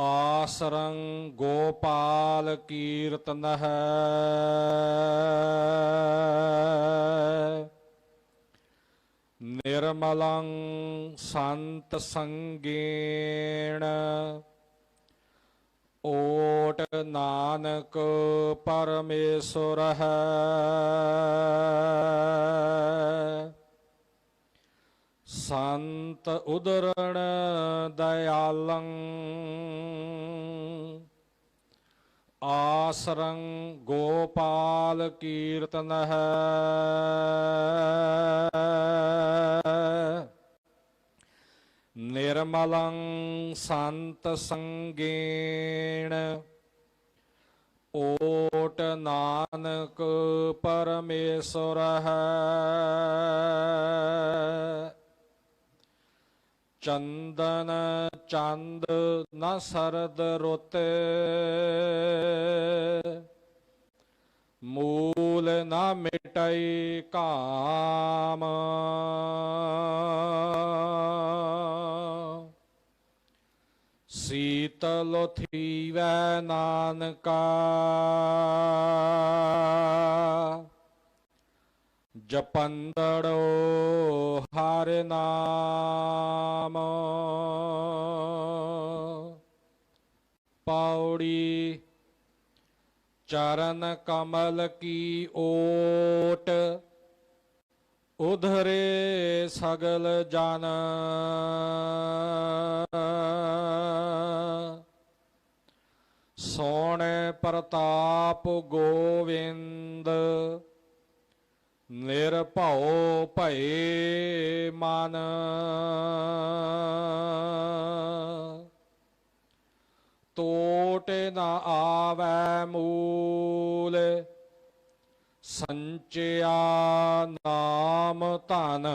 ਆਸਰੰ ਗੋਪਾਲ ਕੀਰਤਨ ਹੈ। ਨਿਰਮਲੰ ਸੰਤ ਸੰਗੇਣ। ਓਟ ਨਾਨਕ ਪਰਮੇਸ਼ਰ ਹੈ। ਸੰਤ ਉਦਰਣ ਦਇਆਲੰ। ਆਸਰੰ ਗੋਪਾਲ ਕੀਰਤਨ ਹੈ। ਨਿਰਮਲੰ ਸੰਤ ਸੰਗੇਣ। ਓਟ ਨਾਨਕ ਪਰਮੇਸ਼ਰ ਹੈ। ਚੰਦਨ ਚੰਦ ਨਾ ਸਰਦ ਰੁੱਤੇ। ਮੂਲ ਨਾ ਮਿਟਈ ਕਾਮ। ਸੀਤਲ ਥੀਵੈ ਨਾਨਕਾ। ਜਪੰਦੜੋ ਹਰ ਨਾਮ। ਪੌੜੀ ਚਰਨ ਕਮਲ ਕੀ ਓਟ ਉਧਰੇ ਸਗਲ ਜਨ। ਸੋਹਣੇ ਪ੍ਰਤਾਪ ਗੋਵਿੰਦ ਨਿਰਭਉ ਭਏ ਮਨ। ਟੋਟ ਨਾ ਆਵੈ ਮੂਲ ਸੰਚਿਆ ਨਾਮ ਧਨ।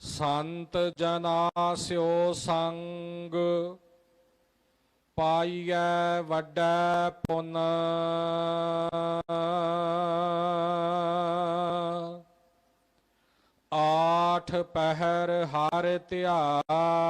ਸੰਤ ਜਨਾ ਸਿਓ ਸੰਗ ਪਾਈਐ ਵੱਡਾ ਪੁੰਨ। ਆਠ ਪਹਿਰ ਹਰ ਧਿਆਨ